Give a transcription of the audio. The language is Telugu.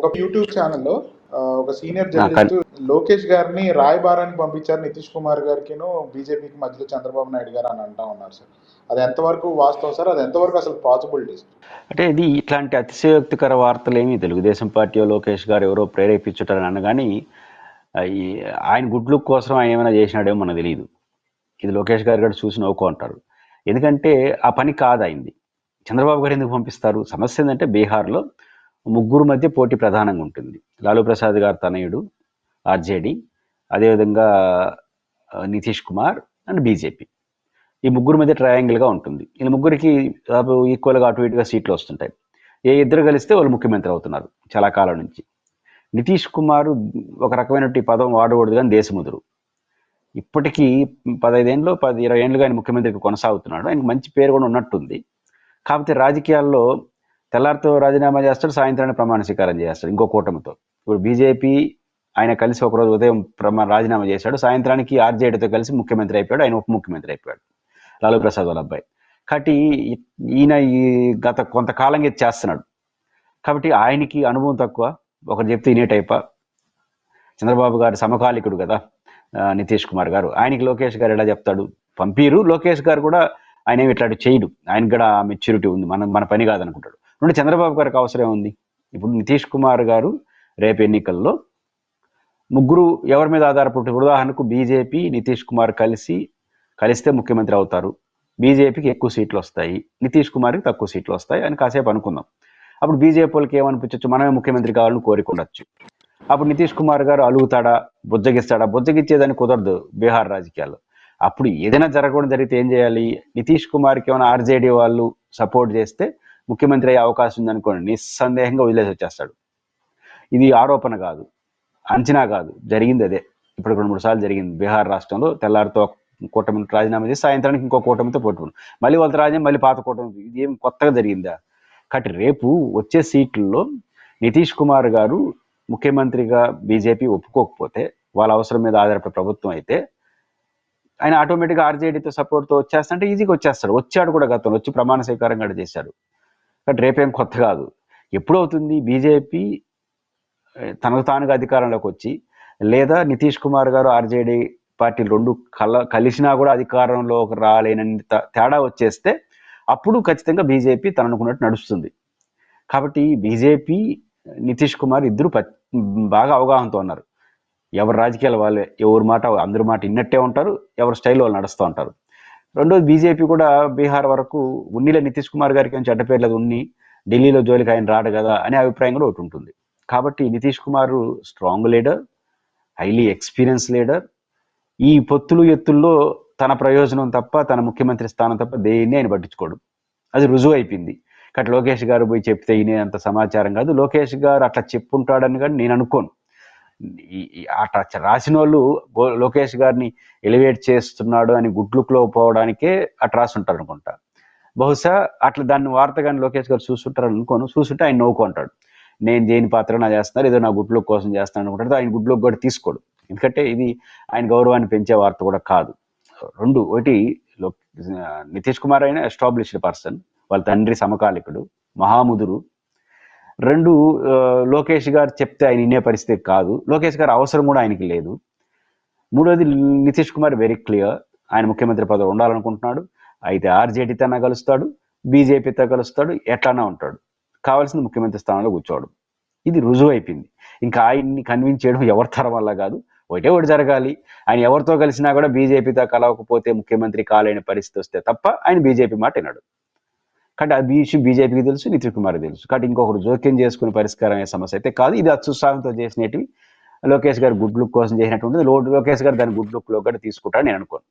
ఒక యూట్యూబ్ ఛానల్లో ఒక సీనియర్ జర్నలిస్ట్ లోకేష్ గారిని రాయబారానికి పంపించారు నితీష్ కుమార్ గారికిను బీజేపీకి మధ్యలో చంద్రబాబు నాయుడు గారు అని అంటా ఉన్నారు సార్ అది ఎంతవరకు వాస్తవం సార్ అది ఎంతవరకు అసలు పాసిబిలిటీ అంటే ఇది ఇట్లాంటి అతిశయోక్తికర వార్తలు ఏమీ తెలుగుదేశం పార్టీ లోకేష్ గారు ఎవరో ప్రేరేపించుటారని అనగాని ఆయన గుడ్లు కోసం ఆయన ఏమైనా చేసినాడేమో మనకు తెలియదు ఇది లోకేష్ గారు కూడా చూసి నవ్వుకో అంటారు. ఎందుకంటే ఆ పని కాదు అయింది చంద్రబాబు గారు ఎందుకు పంపిస్తారు? సమస్య ఏంటంటే బీహార్లో ముగ్గురు మధ్య పోటీ ప్రధానంగా ఉంటుంది. లాలూ ప్రసాద్ గారు తనయుడు ఆర్జేడి అదేవిధంగా నితీష్ కుమార్ అండ్ బీజేపీ. ఈ ముగ్గురు మధ్య ట్రయాంగిల్గా ఉంటుంది. ఈ ముగ్గురికి దాదాపు ఈక్వల్గా అటు ఇటుగా సీట్లు వస్తుంటాయి. ఏ ఇద్దరు కలిస్తే వాళ్ళు ముఖ్యమంత్రి అవుతున్నారు చాలా కాలం నుంచి. నితీష్ కుమార్ ఒక రకమైనటువంటి పదం వాడకూడదు కానీ దేశముదురు. ఇప్పటికీ పదహైదేళ్ళు పది ఇరవై ఏళ్ళుగా ఆయన ముఖ్యమంత్రికి కొనసాగుతున్నాడు. ఆయనకు మంచి పేరు కూడా ఉన్నట్టుంది. కాకపోతే రాజకీయాల్లో తెల్లారితో రాజీనామా చేస్తాడు సాయంత్రాన్ని ప్రమాణ స్వీకారం చేస్తాడు ఇంకో కూటమితో. ఇప్పుడు బీజేపీ ఆయన కలిసి ఒకరోజు ఉదయం ప్రమా రాజీనామా చేశాడు సాయంత్రానికి ఆర్జేడీతో కలిసి ముఖ్యమంత్రి అయిపోయాడు ఆయన ఉప ముఖ్యమంత్రి అయిపోయాడు లాలూ ప్రసాద్ వాళ్ళ అబ్బాయి. కాబట్టి ఈయన ఈ గత కొంతకాలంగా ఇది చేస్తున్నాడు. కాబట్టి ఆయనకి అనుభవం తక్కువ ఒకరు చెప్తే ఇనే టైపా. చంద్రబాబు గారు సమకాలికుడు కదా నితీష్ కుమార్ గారు. ఆయనకి లోకేష్ గారు ఎలా చెప్తాడు? పంపిరు లోకేష్ గారు కూడా ఆయన ఏమి ఇట్లాంటి చేయడు. ఆయన కూడా మెచ్యూరిటీ ఉంది మన మన పని కాదనుకుంటాడు. నుండి చంద్రబాబు గారికి అవసరం ఉంది ఇప్పుడు నితీష్ కుమార్ గారు రేపు ఎన్నికల్లో ముగ్గురు ఎవరి మీద ఆధారపడి ఉదాహరణకు బీజేపీ నితీష్ కుమార్ కలిసి కలిస్తే ముఖ్యమంత్రి అవుతారు. బీజేపీకి ఎక్కువ సీట్లు వస్తాయి. నితీష్ కుమార్కి తక్కువ సీట్లు వస్తాయి అని కాసేపు అనుకుందాం. అప్పుడు బీజేపీ వాళ్ళకి ఏమనిపించవచ్చు మనమే ముఖ్యమంత్రి కావాలని కోరికొండొచ్చు. అప్పుడు నితీష్ కుమార్ గారు అలుగుతాడా? బుజ్జగిస్తాడా? బుజ్జగిచ్చేదని కుదరదు బీహార్ రాజకీయాల్లో. అప్పుడు ఏదైనా జరగకుండా జరిగితే ఏం చేయాలి? నితీష్ కుమార్కి ఏమైనా ఆర్జేడీ వాళ్ళు సపోర్ట్ చేస్తే ముఖ్యమంత్రి అయ్యే అవకాశం ఉందనుకోండి నిస్సందేహంగా వదిలేసి వచ్చేస్తాడు ఇది ఆరోపణ కాదు అంచనా కాదు జరిగింది అదే. ఇప్పుడు రెండు మూడు సార్లు జరిగింది. బీహార్ రాష్ట్రంలో తెల్లారితో కూటమి రాజీనామా చేసి సాయంత్రానికి ఇంకో కూటమితో పోటీ మళ్ళీ వాళ్ళ రాజ్యం మళ్ళీ పాత కూటమి. ఇది ఏం కొత్తగా జరిగిందా? కాబట్టి రేపు వచ్చే సీట్లలో నితీష్ కుమార్ గారు ముఖ్యమంత్రిగా బీజేపీ ఒప్పుకోకపోతే వాళ్ళ అవసరం మీద ఆధారపడే ప్రభుత్వం అయితే ఆయన ఆటోమేటిక్గా ఆర్జేడీతో సపోర్ట్తో వచ్చేస్తుంటే ఈజీగా వచ్చేస్తాడు. వచ్చాడు కూడా గతంలో వచ్చి ప్రమాణ స్వీకారం కూడా చేశాడు. కాబట్టి రేపేం కొత్త కాదు. ఎప్పుడవుతుంది? బీజేపీ తనకు తానుగా అధికారంలోకి వచ్చి లేదా నితీష్ కుమార్ గారు ఆర్జేడీ పార్టీలు రెండు కల కలిసినా కూడా అధికారంలోకి రాలేనంత తేడా వచ్చేస్తే అప్పుడు ఖచ్చితంగా బీజేపీ తననుకున్నట్టు నడుస్తుంది. కాబట్టి బీజేపీ నితీష్ కుమార్ ఇద్దరు బాగా అవగాహనతో ఉన్నారు. ఎవరు రాజకీయాల వాళ్ళే ఎవరి మాట అందరి మాట ఇన్నట్టే ఉంటారు ఎవరి స్టైల్ వాళ్ళు నడుస్తూ ఉంటారు. రెండోది బీజేపీ కూడా బీహార్ వరకు ఉన్నిల నితీష్ కుమార్ గారికి కొంచెం చెడ్డపేర్లేదు ఉన్ని ఢిల్లీలో జోలికి ఆయన రాడు కదా అనే అభిప్రాయం కూడా ఒకటి ఉంటుంది. కాబట్టి Nitish Kumar strong leader highly experience leader. ఈ పొత్తులు ఎత్తుల్లో తన ప్రయోజనం తప్ప తన ముఖ్యమంత్రి స్థానం తప్ప దేన్ని ఆయన పట్టించుకోడు. అది రుజువు అయిపోయింది. కాబట్టి లోకేష్ గారు పోయి చెప్తే అంత సమాచారం కాదు. లోకేష్ గారు అట్లా చెప్పుంటాడని కానీ నేను అనుకోను. అట్లా రాసిన వాళ్ళు లోకేష్ గారిని ఎలివేట్ చేస్తున్నాడు అని గుడ్లుక్లో పోవడానికే అట్లా రాసుంటారు అనుకుంటా బహుశా అట్లా దాన్ని వార్త కానీ లోకేష్ గారు చూస్తుంటారు అనుకోను. చూస్తుంటే ఆయన నవ్వుకుంటాడు నేను దేని పాత్ర నా చేస్తున్నారు? ఏదో నా గుడ్లు కోసం చేస్తాను అనుకుంటాడు. ఆయన గుడ్లోకి కూడా తీసుకోడు. ఎందుకంటే ఇది ఆయన గౌరవాన్ని పెంచే వార్త కూడా కాదు. రెండు ఒకటి నితీష్ కుమార్ అయినా ఎస్టాబ్లిష్డ్ పర్సన్. వాళ్ళ తండ్రి సమకాలికుడు మహాముదురు. రెండు లోకేష్ గారు చెప్తే ఆయన వినే పరిస్థితి కాదు. లోకేష్ గారు అవసరం కూడా ఆయనకి లేదు. మూడోది నితీష్ కుమార్ వెరీ క్లియర్ ఆయన ముఖ్యమంత్రి పదవి ఉండాలనుకుంటున్నాడు. అయితే ఆర్జేడీతోనా కలుస్తాడు. బీజేపీతో కలుస్తాడు. ఎట్లానా ఉంటాడు. కావాల్సింది ముఖ్యమంత్రి స్థానంలో కూర్చోవడం. ఇది రుజువు అయిపోయింది ఇంకా ఆయన్ని కన్విన్స్ చేయడం ఎవరి తరం వల్ల కాదు. ఒకటే ఒకటి జరగాలి. ఆయన ఎవరితో కలిసినా కూడా బీజేపీతో కలవకపోతే ముఖ్యమంత్రి కాలేని పరిస్థితి వస్తే తప్ప ఆయన బీజేపీ మాట వినడు. కాబట్టి ఆ ఇష్యూ బీజేపీకి తెలుసు నితీష్ కుమార్ తెలుసు. కాబట్టి ఇంకొకరు జోక్యం చేసుకునే పరిష్కారం అనే సమస్య అయితే కాదు. ఇది అత్యుత్సాహంతో చేసినవి. లోకేష్ గారు గుడ్ లుక్ కోసం చేసినటువంటిది. లో- లోకేష్ గారు దాని గుడ్ లుక్లో కూడా తీసుకుంటారని నేను అనుకోను.